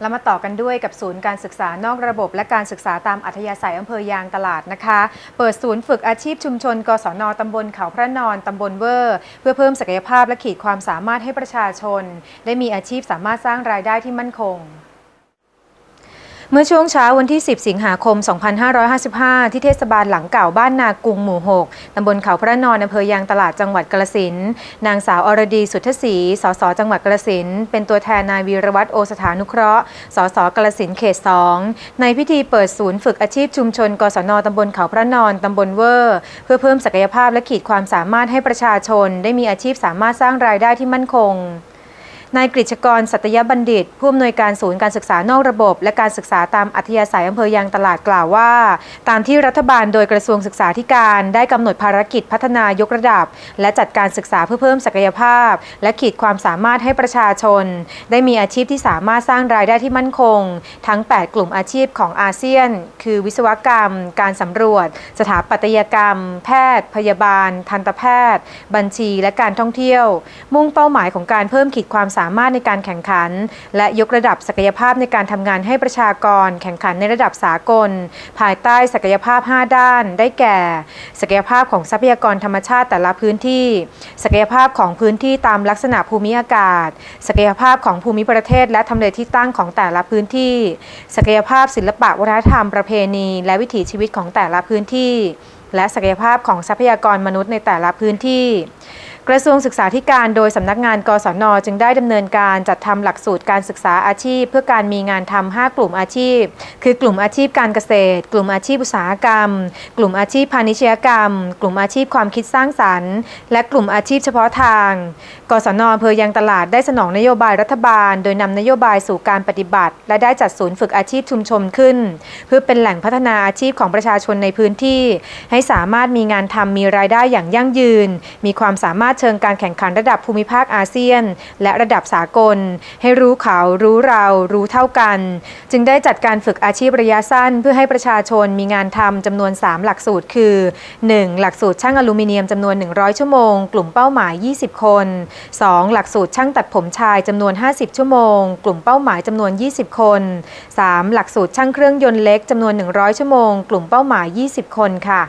แล้วมาต่อกันด้วยกับศูนย์การศึกษานอกระบบ และการศึกษาตามอัธยาศัยอำเภอยางตลาดนะคะ เปิดศูนย์ฝึกอาชีพชุมชน กศนตำบลเขาพระนอนตำบลเวอร์ เพื่อเพิ่มศักยภาพและขีดความสามารถให้ประชาชน ได้มีอาชีพสามารถสร้างรายได้ที่มั่นคง เมื่อช่วงเช้าวันที่ 10 สิงหาคม 2555 ที่เทศบาลหลังเก่าบ้านนากุงหมู่ 6 ตำบลเขาพระนอนอำเภอยางตลาดจังหวัดกาฬสิน นางสาวอรดีสุทธศรีสสจังหวัดกาฬสิน เป็นตัวแทนนายวีรวัตรโอสถานุเคราะห์ สสกาฬสินเขต 2 ในพิธีเปิดศูนย์ฝึกอาชีพชุมชน กศน ตำบลเขาพระนอน ตำบลเวอร์ เพื่อเพิ่มศักยภาพและขีดความสามารถให้ประชาชน ได้มีอาชีพสามารถสร้างรายได้ที่มั่นคง นายกฤษกร สัตยบัณฑิต ผู้อำนวยการศูนย์การศึกษานอกระบบ และการศึกษาตามอัธยาศัยอำเภอยางตลาดกล่าวว่า ตามที่รัฐบาลโดยกระทรวงศึกษาธิการได้กำหนดภารกิจพัฒนายกระดับ และจัดการศึกษาเพื่อเพิ่มศักยภาพ และขีดความสามารถให้ประชาชน ได้มีอาชีพที่สามารถสร้างรายได้ที่มั่นคง ทั้ง 8 กลุ่มอาชีพของอาเซียน คือวิศวกรรม การสำรวจ สถาปัตยกรรม แพทย์ พยาบาล ทันตแพทย์ บัญชี และการท่องเที่ยว มุ่งเป้าหมายของการเพิ่มขีดความสามารถในการแข่งขัน และยกระดับศักยภาพในการทำงานให้ประชากร แข่งขันในระดับสากล ภายใต้ศักยภาพ 5 ด้าน ได้แก่ ศักยภาพของทรัพยากรธรรมชาติแต่ละพื้นที่ ศักยภาพของพื้นที่ตามลักษณะภูมิอากาศ ศักยภาพของภูมิประเทศ และทำเลที่ตั้งของแต่ละพื้นที่ ศักยภาพศิลปะวัฒนธรรมประเพณี และวิถีชีวิตของแต่ละพื้นที่ และศักยภาพของทรัพยากรมนุษย์ในแต่ละพื้นที่ กระทรวงศึกษาธิการโดยสำนักงานกศนจึงได้ดำเนินการจัดทำหลักสูตรการศึกษาอาชีพ เพื่อการมีงานทำ5กลุ่มอาชีพ คือกลุ่มอาชีพการเกษตร กลุ่มอาชีพอุตสาหกรรม กลุ่มอาชีพพาณิชยกรรม กลุ่มอาชีพความคิดสร้างสรรค์ และกลุ่มอาชีพเฉพาะทาง กศนอำเภอยางตลาดได้สนองนโยบายรัฐบาล โดยนำนโยบายสู่การปฏิบัติ และได้จัดศูนย์ฝึกอาชีพชุมชนขึ้น เพื่อเป็นแหล่งพัฒนาอาชีพของประชาชนในพื้นที่ ให้สามารถมีงานทำมีรายได้อย่างยั่งยืน มีความสามารถเชิงการแข่งขันระดับภูมิภาคอาเซียน และระดับสากล ให้รู้เขารู้เรา รู้เท่ากัน จึงได้จัดการฝึกอาชีพระยะสั้น เพื่อให้ประชาชนมีงานทำจำนวน 3 หลักสูตร คือ 1. หลักสูตรช่างอลูมิเนียมจำนวน 100 ชั่วโมง กลุ่มเป้าหมาย 20 คน 2. หลักสูตรช่างตัดผมชายจำนวน 50 ชั่วโมง กลุ่มเป้าหมายจำนวน 20 คน 3. หลักสูตรช่างเครื่องยนต์เล็กจำนวน 100 ชั่วโมง กลุ่มเป้าหมาย 20 คนค่ะ